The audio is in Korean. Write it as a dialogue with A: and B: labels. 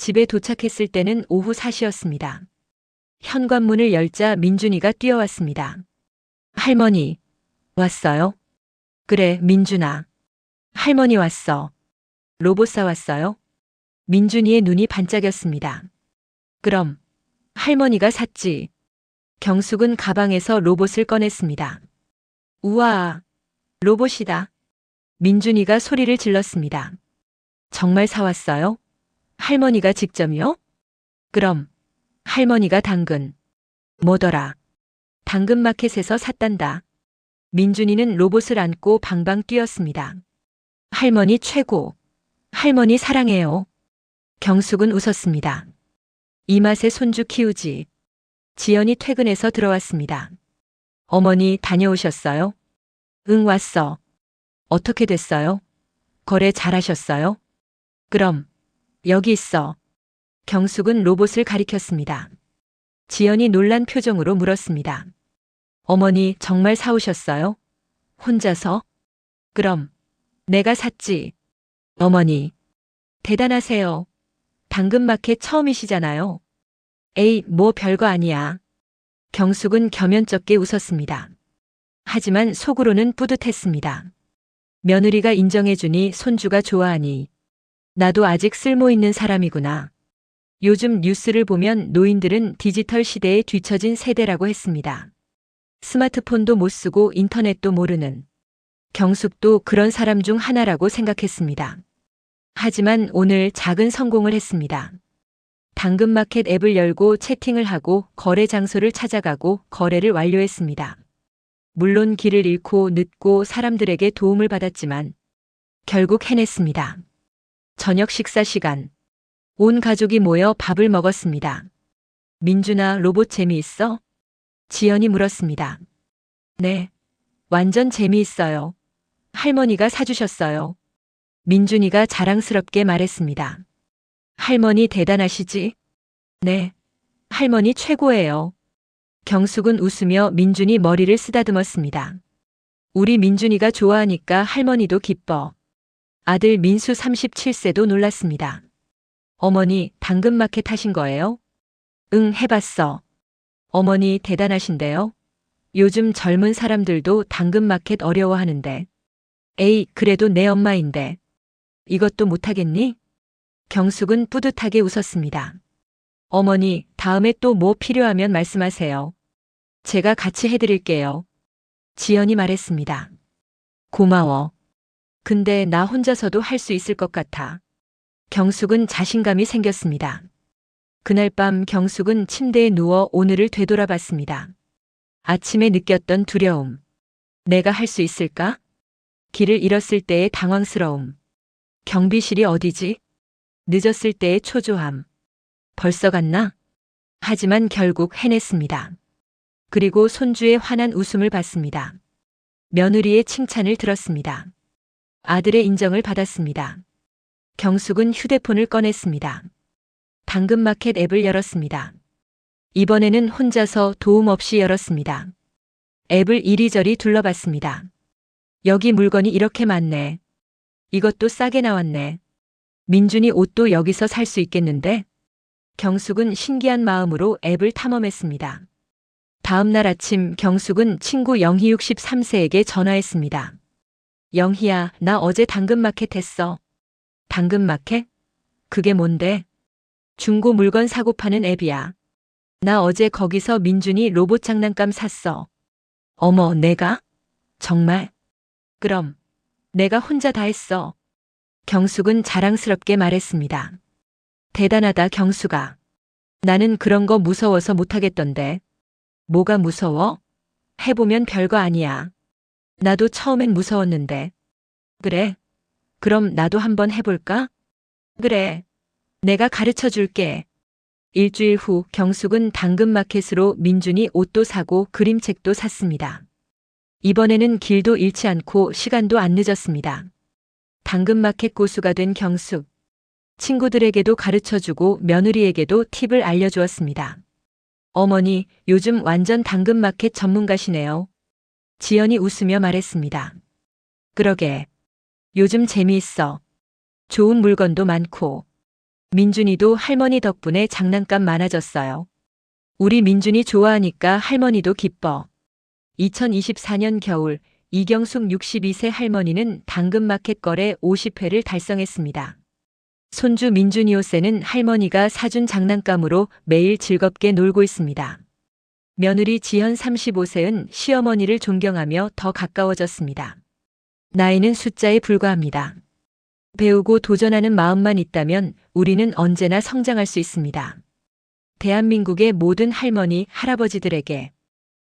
A: 집에 도착했을 때는 오후 4시였습니다. 현관문을 열자 민준이가 뛰어왔습니다. 할머니, 왔어요? 그래, 민준아. 할머니 왔어. 로봇 사 왔어요? 민준이의 눈이 반짝였습니다. 그럼, 할머니가 샀지. 경숙은 가방에서 로봇을 꺼냈습니다. 우와, 로봇이다. 민준이가 소리를 질렀습니다. 정말 사왔어요? 할머니가 직접요? 그럼, 할머니가 당근. 뭐더라? 당근마켓에서 샀단다. 민준이는 로봇을 안고 방방 뛰었습니다. 할머니 최고. 할머니 사랑해요. 경숙은 웃었습니다. 이 맛에 손주 키우지. 지연이 퇴근해서 들어왔습니다. 어머니 다녀오셨어요? 응, 왔어. 어떻게 됐어요? 거래 잘하셨어요? 그럼, 여기 있어. 경숙은 로봇을 가리켰습니다. 지연이 놀란 표정으로 물었습니다. 어머니 정말 사오셨어요? 혼자서? 그럼, 내가 샀지. 어머니, 대단하세요. 당근마켓 처음이시잖아요. 에이, 뭐 별거 아니야. 경숙은 겸연쩍게 웃었습니다. 하지만 속으로는 뿌듯했습니다. 며느리가 인정해주니 손주가 좋아하니 나도 아직 쓸모있는 사람이구나. 요즘 뉴스를 보면 노인들은 디지털 시대에 뒤처진 세대라고 했습니다. 스마트폰도 못 쓰고 인터넷도 모르는 경숙도 그런 사람 중 하나라고 생각했습니다. 하지만 오늘 작은 성공을 했습니다. 당근마켓 앱을 열고 채팅을 하고 거래 장소를 찾아가고 거래를 완료했습니다. 물론 길을 잃고 늦고 사람들에게 도움을 받았지만 결국 해냈습니다. 저녁 식사 시간. 온 가족이 모여 밥을 먹었습니다. 민준아, 로봇 재미있어? 지연이 물었습니다. 네. 완전 재미있어요. 할머니가 사주셨어요. 민준이가 자랑스럽게 말했습니다. 할머니 대단하시지? 네. 할머니 최고예요. 경숙은 웃으며 민준이 머리를 쓰다듬었습니다. 우리 민준이가 좋아하니까 할머니도 기뻐. 아들 민수 37세도 놀랐습니다. 어머니, 당근마켓 하신 거예요? 응, 해봤어. 어머니 대단하신데요? 요즘 젊은 사람들도 당근마켓 어려워하는데. 에이, 그래도 내 엄마인데. 이것도 못하겠니? 경숙은 뿌듯하게 웃었습니다. 어머니, 다음에 또 뭐 필요하면 말씀하세요. 제가 같이 해드릴게요. 지연이 말했습니다. 고마워. 근데 나 혼자서도 할 수 있을 것 같아. 경숙은 자신감이 생겼습니다. 그날 밤 경숙은 침대에 누워 오늘을 되돌아봤습니다. 아침에 느꼈던 두려움. 내가 할 수 있을까? 길을 잃었을 때의 당황스러움. 경비실이 어디지? 늦었을 때의 초조함. 벌써 갔나? 하지만 결국 해냈습니다. 그리고 손주의 환한 웃음을 받습니다. 며느리의 칭찬을 들었습니다. 아들의 인정을 받았습니다. 경숙은 휴대폰을 꺼냈습니다. 당근마켓 앱을 열었습니다. 이번에는 혼자서 도움 없이 열었습니다. 앱을 이리저리 둘러봤습니다. 여기 물건이 이렇게 많네. 이것도 싸게 나왔네. 민준이 옷도 여기서 살 수 있겠는데? 경숙은 신기한 마음으로 앱을 탐험했습니다. 다음 날 아침 경숙은 친구 영희 63세에게 전화했습니다. 영희야, 나 어제 당근마켓 했어. 당근마켓? 그게 뭔데? 중고 물건 사고 파는 앱이야. 나 어제 거기서 민준이 로봇 장난감 샀어. 어머, 내가? 정말? 그럼, 내가 혼자 다 했어. 경숙은 자랑스럽게 말했습니다. 대단하다, 경숙아. 나는 그런 거 무서워서 못하겠던데. 뭐가 무서워? 해보면 별거 아니야. 나도 처음엔 무서웠는데. 그래. 그럼 나도 한번 해볼까? 그래. 내가 가르쳐 줄게. 일주일 후 경숙은 당근마켓으로 민준이 옷도 사고 그림책도 샀습니다. 이번에는 길도 잃지 않고 시간도 안 늦었습니다. 당근마켓 고수가 된 경숙. 친구들에게도 가르쳐 주고 며느리에게도 팁을 알려주었습니다. 어머니, 요즘 완전 당근마켓 전문가시네요. 지연이 웃으며 말했습니다. 그러게. 요즘 재미있어. 좋은 물건도 많고. 민준이도 할머니 덕분에 장난감 많아졌어요. 우리 민준이 좋아하니까 할머니도 기뻐. 2024년 겨울 이경숙 62세 할머니는 당근마켓 거래 50회를 달성했습니다. 손주 민준이 요새는 할머니가 사준 장난감으로 매일 즐겁게 놀고 있습니다. 며느리 지현 35세는 시어머니를 존경하며 더 가까워졌습니다. 나이는 숫자에 불과합니다. 배우고 도전하는 마음만 있다면 우리는 언제나 성장할 수 있습니다. 대한민국의 모든 할머니, 할아버지들에게